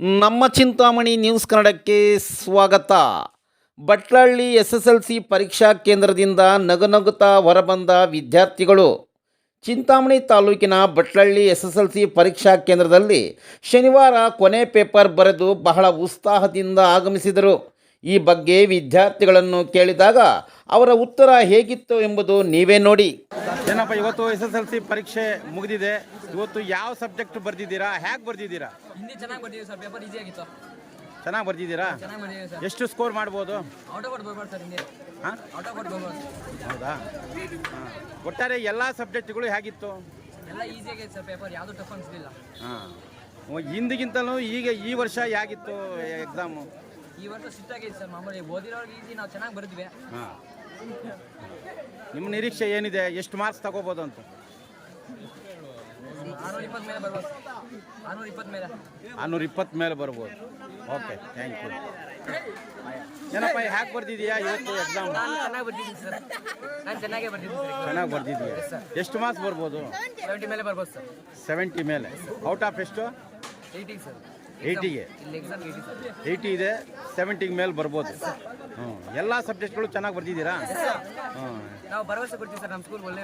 ನಮ್ಮ ಚಿಂತಾಮಣಿ ನ್ಯೂಸ್ ಕನ್ನಡಕ್ಕೆ ಸ್ವಾಗತ. Bhatlahalli S S L C ಪರೀಕ್ಷಾ ಕೇಂದ್ರದಿಂದ ನಗುನಗುತ್ತಾ ಹೊರಬಂದ ವಿದ್ಯಾರ್ಥಿಗಳು. ಚಿಂತಾಮಣಿ ತಾಲೂಕಿನ Bhatlahalli S S L C ಪರೀಕ್ಷಾ ಕೇಂದ್ರದಲ್ಲಿ ಶನಿವಾರ ಕೊನೆ ಪೇಪರ್ ಬರೆದು ಬಹಳ ಉತ್ಸಾಹದಿಂದ ಆಗಮಿಸಿದರು. ಈ ಬಗ್ಗೆ ವಿದ್ಯಾರ್ಥಿಗಳನ್ನು ಕೇಳಿದಾಗ ಅವರ ಉತ್ತರ ಹೇಗಿತ್ತು ಎಂಬುದು ನೀವೇ ನೋಡಿ. ಏನಪ್ಪ ಇವತ್ತು ಎಸ್ ಎಸ್ ಎಲ್ ಸಿ ಪರೀಕ್ಷೆ ಮುಗಿದಿದೆ. ಇವತ್ತು ಯಾವ ಸಬ್ಜೆಕ್ಟ್ ಬರ್ದಿದ್ದೀರಾ? ಹೇಗೆ ಬರ್ದಿದ್ದೀರಾ? ಹಿಂದಿ ಚೆನ್ನಾಗಿ ಬರ್ತೀವಿ ಸರ್ ಪೇಪರ್ ಈಸಿ ಆಗಿತ್ತು. ಚೆನ್ನಾಗಿ ಬರ್ದಿದ್ದೀರಾ? ಚೆನ್ನಾಗಿ ಬರ್ತೀವಿ ಸರ್. ಎಷ್ಟು ಸ್ಕೋರ್ ಮಾಡ್ಬೋದು? ಔಟ್ ಆಫ್ ಬರ್ಬಾರ್ದು ಸರ್ ಹಿಂದಿ. ಹಾಂ? ಔಟ್ ಆಫ್ ಬರ್ಬಾರ್ದು ಹೌದಾ? ಹಾಂ. ಒಟ್ಟಾರೆ ಎಲ್ಲ ಸಬ್ಜೆಕ್ಟ್ಗಳು ಹೇಗಿತ್ತು? ಎಲ್ಲ ಈಸಿ ಆಗೈತೆ ಸರ್ ಪೇಪರ್ ಯಾವುದು ಟಫ್ ಅನಿಸ್ಲಿಲ್ಲ. ಹಾಂ. ಹಿಂದಿಗಿಂತಲೂ ಈಗ ಈ ವರ್ಷ ಹೇಗಿತ್ತು ಎಕ್ಸಾಮು ಈ ವರ್ಷ ಸಿಟ್ ಆಗೈತೆ ಸರ್. ಮಾಮೂಲಿ ಓದಿರೋರ್ಗೆ ಈಸಿ ನಾವು ಚೆನ್ನಾಗಿ ಬರ್ತೀವಿ ಹಾಂ. ನಿಮ್ಮ ನಿರೀಕ್ಷೆ ಏನಿದೆ? ಎಷ್ಟು ಮಾರ್ಕ್ಸ್ ತಗೋಬೋದು ಅಂತ? ಆರ್ನೂರ ಇಪ್ಪತ್ತು ಮೇಲೆ ಬರ್ಬೋದು. ಆರ್ನೂರ ಇಪ್ಪತ್ತು ಮೇಲೆ. ನಾನ್ನೂರ ಇಪ್ಪತ್ತು ಮೇಲೆ ಬರ್ಬೋದು. ಓಕೆ ಥ್ಯಾಂಕ್ ಯು ಏನಪ್ಪ ಹ್ಯಾಕ್ ಬರ್ದಿದೀಯಾ? ಇವತ್ತು ಎಕ್ಸಾಮ್ ನಾನು ಚೆನ್ನಾಗಿ ಬರ್ತಿದ್ದೀನಿ ಸರ್. ನಾನು ಚೆನ್ನಾಗೇ ಬರ್ತಿದ್ದೀನಿ ಸರ್. ಚೆನ್ನಾಗಿ ಬರ್ದಿದೀಯಾ? ಎಷ್ಟು ಮಾರ್ಕ್ಸ್ ಬರ್ಬೋದು? ಸೆವೆಂಟಿ ಮೇಲೆ ಬರ್ಬೋದು ಸರ್. ಸೆವೆಂಟಿ ಮೇಲೆ. ಔಟ್ ಆಫ್ ಎಷ್ಟು? Eighty sir. ಏಯ್ಟಿಗೆ ಏಯ್ಟಿ ಇದೆ ಸೆವೆಂಟಿಗೆ ಮೇಲೆ ಬರ್ಬೋದು. ಹ್ಞೂ ಎಲ್ಲ ಸಬ್ಜೆಕ್ಟ್ಗಳು ಚೆನ್ನಾಗಿ ಬರ್ತಿದ್ದೀರಾ ಹ್ಞೂ ನಾವು ಭರವಸೆ ಕೊಡ್ತೀವಿ ಸರ್ ನಮ್ಮ ಸ್ಕೂಲ್ ಒಳ್ಳೆ